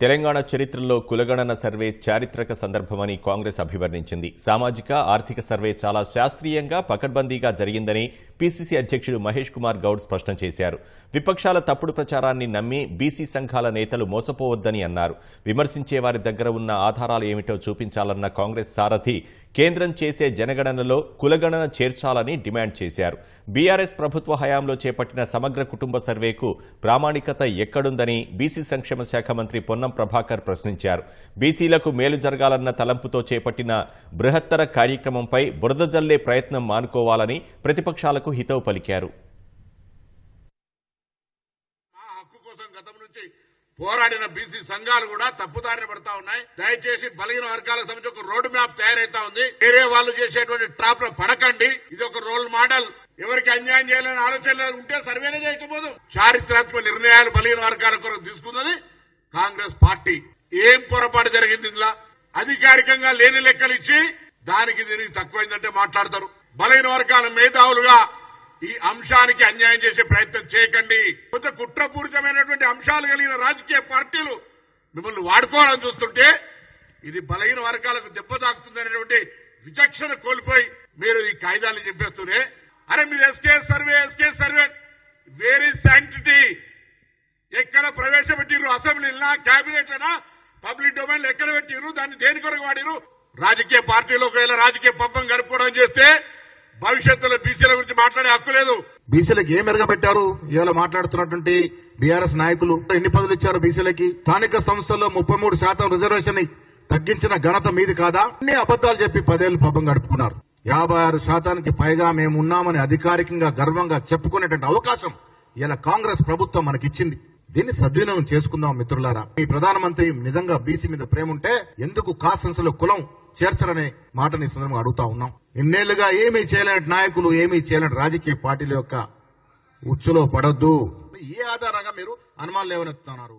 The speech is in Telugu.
తెలంగాణ చరిత్రలో కులగణన సర్వే చారిత్రక సందర్భమని కాంగ్రెస్ అభివర్ణించింది. సామాజిక ఆర్థిక సర్వే చాలా శాస్త్రీయంగా పకడ్బందీగా జరిగిందని పీసీసీ అధ్యక్షుడు మహేష్ కుమార్ గౌడ్ స్పష్టం చేశారు. విపక్షాల తప్పుడు ప్రచారాన్ని నమ్మి బీసీ సంఘాల నేతలు మోసపోవద్దని అన్నారు. విమర్శించే వారి దగ్గర ఉన్న ఆధారాలు ఏమిటో చూపించాలన్న కాంగ్రెస్ సారథి కేంద్రం చేసే జనగణనలో కులగణన చేర్చాలని డిమాండ్ చేశారు. బీఆర్ఎస్ ప్రభుత్వ హయాంలో చేపట్టిన సమగ్ర కుటుంబ సర్వేకు ప్రామాణికత ఎక్కడుందని బీసీ సంక్షేమ శాఖ మంత్రి పొన్న ప్రభాకర్ ప్రశ్నించారు. బీసీలకు మేలు జరగాలన్న తలంపుతో చేపట్టిన బృహత్తర కార్యక్రమంపై బురద జల్లే ప్రయత్నం మానుకోవాలని ప్రతిపక్షాలకు హితవు పలికారు. హక్కు పోరాడిన బీసీ సంఘాలు కూడా తప్పుదారిన పడతా ఉన్నాయి. దయచేసి బలహీన వర్గాలకు సంబంధించి ఒక రోడ్ మ్యాప్ తయారైతా ఉంది. వేరే వాళ్ళు చేసేటువంటి ట్రాప్లో పడకండి. ఇది ఒక రోల్ మోడల్. ఎవరికి అన్యాయం చేయాలని ఆలోచన ఉంటే సర్వేనే చేయకపోదు. చారిత్రాత్మక నిర్ణయాలు బలహీన వర్గాల కొరకు తీసుకున్నది కాంగ్రెస్ పార్టీ ఏం పొరపాటు జరిగింది ఇందులో? అధికారికంగా లేని లెక్కలు ఇచ్చి దానికి దీనికి తక్కువైందంటే మాట్లాడతారు. బలహీన వర్గాల మేధావులుగా ఈ అంశానికి అన్యాయం చేసే ప్రయత్నం చేయకండి. కొంత కుట్రపూరితమైనటువంటి అంశాలు కలిగిన రాజకీయ పార్టీలు మిమ్మల్ని వాడుకోవాలని చూస్తుంటే ఇది బలహీన వర్గాలకు దెబ్బ తాకుతుందనేటువంటి విచక్షణ కోల్పోయి మీరు ఈ కాయిదాలు చెప్పేస్తూనే అరే మీరు S K survey S K survey vary శాంటిటీ ఎక్కడ ప్రవేశపెట్టి అయినా క్యాబినెట్ అయినా పబ్లిక్ డొమైన్ ఎక్కడ పెట్టిరు దాన్ని దేని కొరకు వాడిరు రాజకీయ పార్టీలో ఒకవేళ రాజకీయ పబ్బం గడుపుకోవడం చేస్తే భవిష్యత్తులో బీసీల గురించి మాట్లాడే హక్కు లేదు. బీసీలకు ఏం మెరుగబెట్టారు ఇవాళ మాట్లాడుతున్నటువంటి బీఆర్ఎస్ నాయకులు ఎన్ని పదులు ఇచ్చారు బీసీలకి? స్థానిక సంస్థల్లో ముప్పై మూడు శాతం రిజర్వేషన్ తగ్గించిన ఘనత మీది కాదా? అన్ని అబద్దాలు చెప్పి పదేళ్ళు పబ్బం గడుపుకున్నారు. యాభై ఆరు శాతానికి పైగా మేము ఉన్నామని అధికారికంగా గర్వంగా చెప్పుకునేటువంటి అవకాశం ఇలా కాంగ్రెస్ ప్రభుత్వం మనకిచ్చింది. దీన్ని సద్వినియోగం చేసుకుందాం మిత్రులారా. మీ ప్రధానమంత్రి నిజంగా బీసీ మీద ప్రేమ ఉంటే ఎందుకు కాసెన్స్ కులం చేర్చరనే మాటని సందర్భంగా అడుగుతా ఉన్నాం. ఇన్నేళ్ళుగా ఏమీ చేయలేని నాయకులు ఏమీ చేయలేని రాజకీయ పార్టీల యొక్క ఉచ్చులో పడొద్దు. ఏ ఆధారంగా మీరు అనుమానాలు లేవనెత్తుతున్నారు?